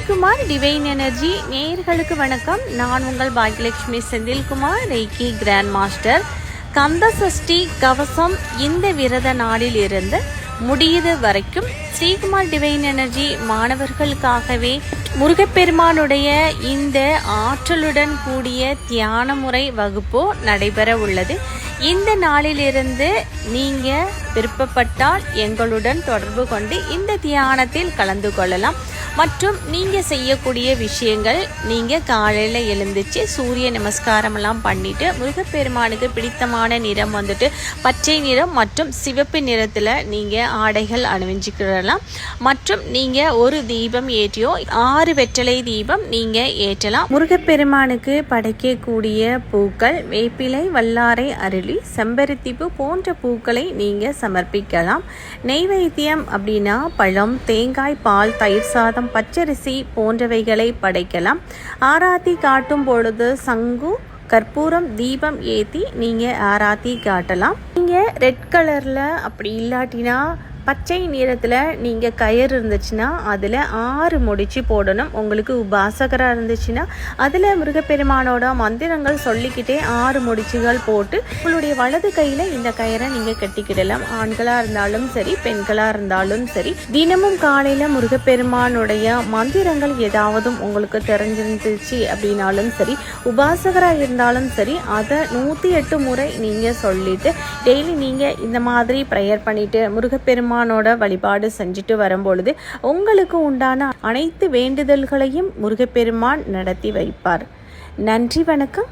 Sreekumar divine energy நேயர்களுக்கு வணக்கம். நான் உங்கள் Bhagyalakshmi Senthilkumar reiki grand master Kanda Sashti Kavasam இந்த விரத நாளில் இருந்து முடியுது வரைக்கும் ஸ்ரீகுமார் டிவைன் எனர்ஜி மாணவர்களுக்காகவே முருகப்பெருமானுடைய இந்த ஆற்றலுடன் கூடிய தியான முறை வகுப்போ நடைபெற உள்ளது. இந்த நாளிலிருந்து நீங்க விருப்பப்பட்டால் எங்களுடன் தொடர்பு கொண்டு இந்த தியானத்தில் கலந்து கொள்ளலாம். மற்றும் நீங்க செய்யக்கூடிய விஷயங்கள் நீங்க காலையில எழுந்துச்சு சூரிய நமஸ்காரம் எல்லாம் பண்ணிட்டு முருகப்பெருமானுக்கு பிடித்தமான நிறம் வந்துட்டு பச்சை நிறம் மற்றும் சிவப்பு நிறத்துல நீங்க ஆடைகள் அணிவிச்சுக்கிடலாம் மற்றும் நீங்க ஒரு தீபம் ஏற்றியோ ஆறு வெற்றிலை தீபம் நீங்க ஏற்றலாம். முருகப்பெருமானுக்கு படைக்கக்கூடிய பூக்கள் வேப்பிலை வல்லாரை அருளி செம்பருத்திப்பு போன்ற பூக்களை நீங்க சமர்ப்பிக்கலாம். நெய்வேத்தியம் அப்படின்னா பழம் தேங்காய் பால் தயிர் சாதம் பச்சரிசி போன்றவைகளை படைக்கலாம். ஆராத்தி காட்டும் பொழுது சங்கு கற்பூரம் தீபம் ஏற்றி நீங்கள் ஆராத்தி காட்டலாம். நீங்கள் ரெட் கலரில் அப்படி இல்லாட்டினா பச்சை நிறத்தில் நீங்கள் கயிறு இருந்துச்சுன்னா அதில் ஆறு முடிச்சு போடணும். உங்களுக்கு உபாசகராக இருந்துச்சுன்னா அதில் முருகப்பெருமானோட மந்திரங்கள் சொல்லிக்கிட்டே ஆறு முடிச்சுகள் போட்டு உங்களுடைய வலது கையில் இந்த கயிறை நீங்கள் கட்டிக்கிடலாம். ஆண்களாக இருந்தாலும் சரி பெண்களாக இருந்தாலும் சரி தினமும் காலையில் முருகப்பெருமானுடைய மந்திரங்கள் ஏதாவது உங்களுக்கு தெரிஞ்சிருந்துச்சு அப்படின்னாலும் சரி உபாசகராக இருந்தாலும் சரி அதை நூற்றி எட்டு முறை நீங்கள் சொல்லிட்டு டெய்லி நீங்கள் இந்த மாதிரி ப்ரேயர் பண்ணிவிட்டு முருகப்பெருமான் பெருமானோட வழிபாடு செஞ்சுட்டு வரும்பொழுது உங்களுக்கு உண்டான அனைத்து வேண்டுதல்களையும் முருகப்பெருமான் நடத்தி வைப்பார். நன்றி வணக்கம்.